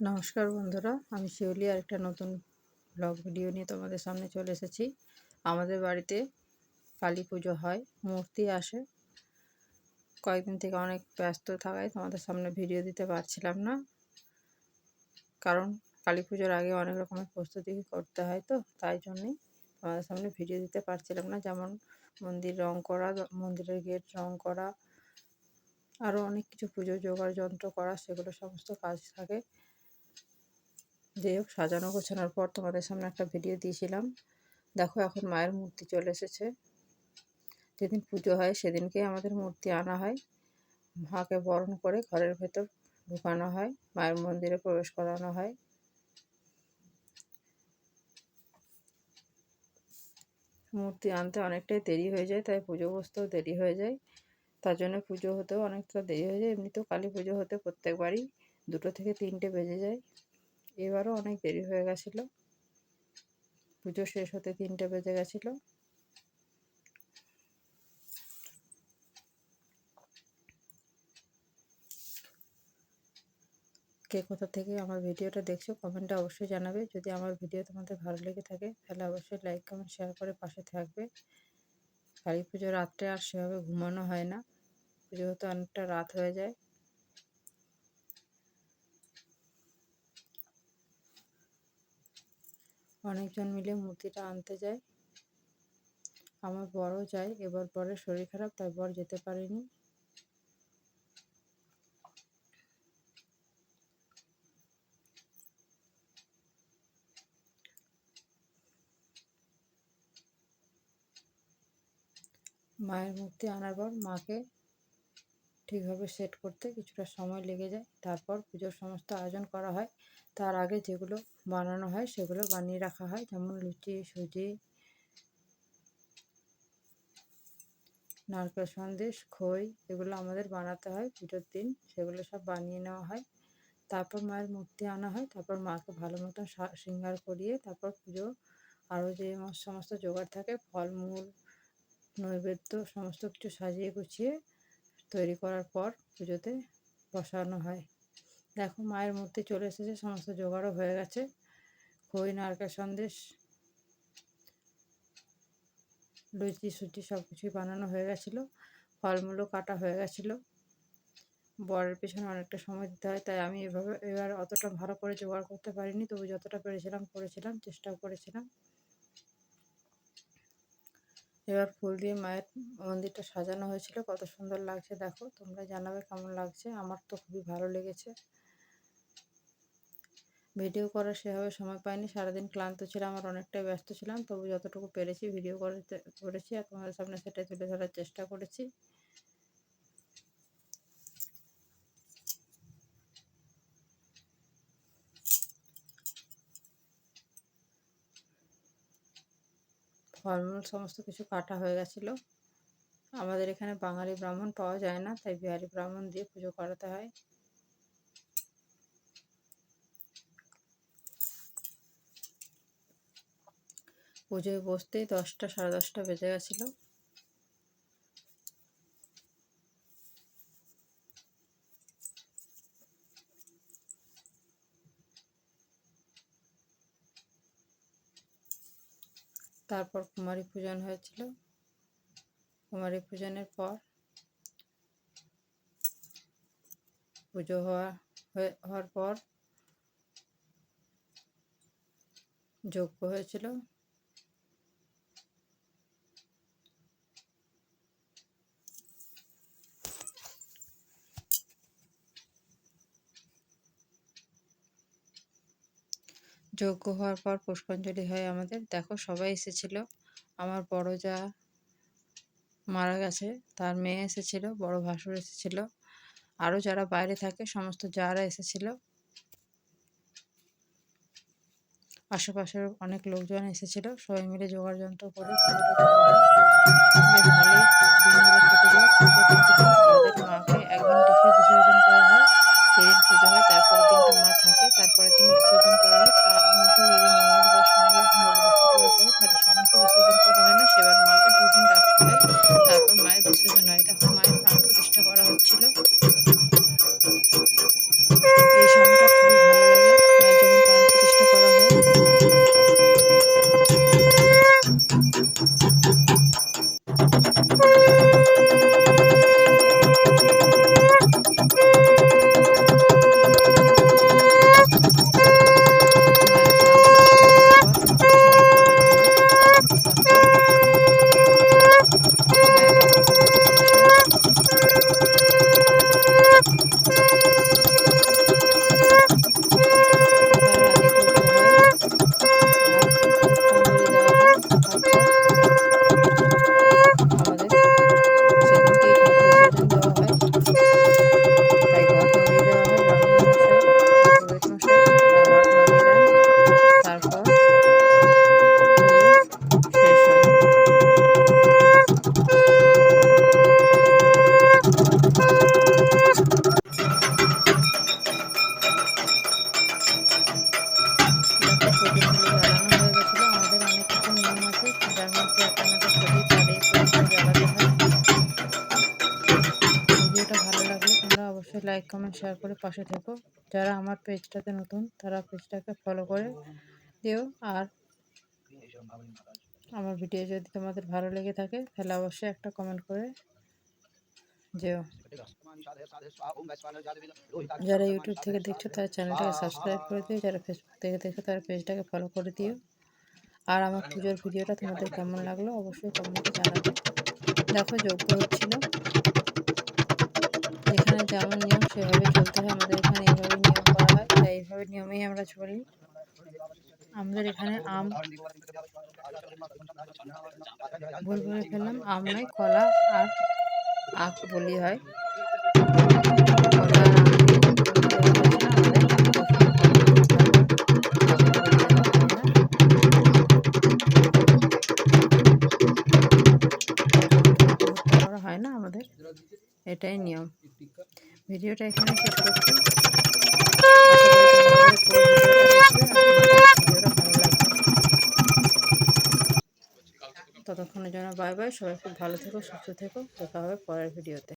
নমস্কার বন্ধুরা, আমি শিউলি আর একটা নতুন ব্লগ ভিডিও নিয়ে তোমাদের সামনে চলে এসেছি। আমাদের বাড়িতে কালী পুজো হয়, মূর্তি আসে। কয়েকদিন থেকে অনেক ব্যস্ত থাকায় তোমাদের সামনে ভিডিও দিতে পারছিলাম না। কারণ কালী পুজোর আগে অনেক রকমের প্রস্তুতি করতে হয় তো, তাই জন্যই তোমাদের সামনে ভিডিও দিতে পারছিলাম না। যেমন মন্দির রং করা, মন্দিরের গেট রং করা আরও অনেক কিছু পুজো, জোগাড়, যন্ত্র করা, সেগুলো সমস্ত কাজ থাকে। যাই হোক, সাজানো গোছানোর পর তোমাদের সামনে একটা ভিডিও দিয়েছিলাম। দেখো এখন মায়ের মূর্তি চলে এসেছে। যেদিন পুজো হয় সেদিনকে আমাদের মূর্তি আনা হয়। মাকে বরণ করে ঘরের ভেতর ঢুকানো হয়, মায়ের মন্দিরে প্রবেশ করানো হয়। মূর্তি আনতে অনেকটাই দেরি হয়ে যায়, তাই পুজো বসতেও দেরি হয়ে যায়। তার জন্য পুজো হতেও অনেকটা দেরি হয়ে যায়। এমনিতেও কালী পুজো হতে প্রত্যেকবারই দুটো থেকে তিনটে বেজে যায়। এবারও অনেক দেরি হয়ে গেছিল। পুজো শেষ হতে তিনটে বেজে গেছিল। কে কোথা থেকে আমার ভিডিওটা দেখছ, কমেন্টে অবশ্যই জানাবে। যদি আমার ভিডিও তোমাদের ভালো লেগে থাকে, তাহলে অবশ্যই লাইক, কমেন্ট, শেয়ার করে পাশে থাকবে। কালী পুজো রাত্রে আর সেভাবে ঘুমানো হয় না। পুজো হতে অনেকটা রাত হয়ে যায়। অনেকজন মিলে মূর্তিটা আনতে যায়। আমার বড় যায়, এবার পরে শরীর খারাপ, তাই বর যেতে পারেনি। মায়ের মূর্তি আনার পর মাকে ঠিকভাবে সেট করতে কিছুটা সময় লেগে যায়। তারপর পুজোর সমস্ত আয়োজন করা হয়। তার আগে যেগুলো বানানো হয়, সেগুলো বানিয়ে রাখা হয়। যেমন লুচি, সুজি, নারকেল সন্দেশ, খই, এগুলো আমাদের বানাতে হয় পুজোর দিন। সেগুলো সব বানিয়ে নেওয়া হয়। তারপর মায়ের মূর্তি আনা হয়। তারপর মাকে ভালো মতো শৃঙ্গার করিয়ে তারপর পুজো। আরও যে সমস্ত জোগাড় থাকে, ফলমূল, নৈবেদ্য, সমস্ত কিছু সাজিয়ে গুছিয়ে তৈরি করার পর পুজোতে বসানো হয়। দেখো মায়ের মূর্তি চলে এসেছে, সমস্ত জোগাড়ও হয়ে গেছে। খই, নারকেল সন্দেশ, লুচি সুচি সব কিছুই বানানো হয়ে গেছিল। ফলমূলও কাটা হয়ে গেছিল। বরের পেছনে অনেকটা সময় দিতে হয়, তাই আমি এভাবে এবার অতটা ভালো করে জোগাড় করতে পারিনি। তবু যতটা পেরেছিলাম, করেছিলাম, চেষ্টাও করেছিলাম। এবার ফুল দিয়ে মায়ের মন্দিরটা সাজানো হয়েছিল। কত সুন্দর লাগছে, দেখো। তোমরা জানাবে কেমন লাগছে। আমার তো খুবই ভালো লেগেছে। ভিডিও করার সেভাবে সময় পাইনি। সারাদিন ক্লান্ত ছিলাম, আর অনেকটাই ব্যস্ত ছিলাম। তবু যতটুকু পেরেছি ভিডিও করতে, করেছি। আর তোমাদের সামনে সেটাই তুলে ধরার চেষ্টা করেছি। ফলমূল সমস্ত কিছু কাটা হয়ে গেছিল। আমাদের এখানে বাঙালি ব্রাহ্মণ পাওয়া যায় না, তাই বিহারি ব্রাহ্মণ দিয়ে পুজো করাতে হয়। পুজোয় বসতেই দশটা, সাড়ে দশটা বেজে গেছিল। তারপর কুমারী পূজন হয়েছিল। কুমারী পূজনের পর পুজো হওয়া হওয়ার পর যজ্ঞ হয়েছিল। যজ্ঞ হওয়ার পর পুষ্পাঞ্জলি হয় আমাদের। দেখো, সবাই এসেছিল। আমার বড় যা মারা গেছে, তার মেয়ে এসেছিল, বড় ভাসুর এসেছিল। আরও যারা বাইরে থাকে, সমস্ত যারা এসেছিল, আশেপাশের অনেক লোকজন এসেছিল। সবাই মিলে জোগাড় যন্ত্র করে ভিডিওটা ভালো লাগলে তোমরা অবশ্যই লাইক, কমেন্ট, শেয়ার করে পাশে থেকো। যারা আমার পেজটাতে নতুন, তারা পেজটাকে ফলো করে দিও। আর আমার ভিডিও যদি তোমাদের ভালো লেগে থাকে, তাহলে অবশ্যই একটা কমেন্ট করে যেও। যারা ইউটিউব থেকে দেখছ, তারা চ্যানেলটাকে সাবস্ক্রাইব করে দিও। যারা ফেসবুক থেকে দেখছ, তারা পেজটাকে ফলো করে দিও। আর আমার পুজোর ভিডিওটা তোমাদের কেমন লাগল অবশ্যই কমেন্টে জানাবে। দেখো যোগ্য হচ্ছিল। এখানে যেমন নিয়ম সেভাবে চলতে হয়, আমাদের এখানে এইভাবে নিয়ম করা হয়, তাই এইভাবে নিয়মেই আমরা চলি। আমাদের এখানে আম, ভুল করে ফেললাম, আম নয়, কলা আর আখ বলি হয়। ভিডিওটা এখানে শেষ করছি। ততক্ষণের জন্য বাই বাই, সবাই খুব ভালো থেকো, সুস্থ থেকো, দেখা হবে পরের ভিডিওতে।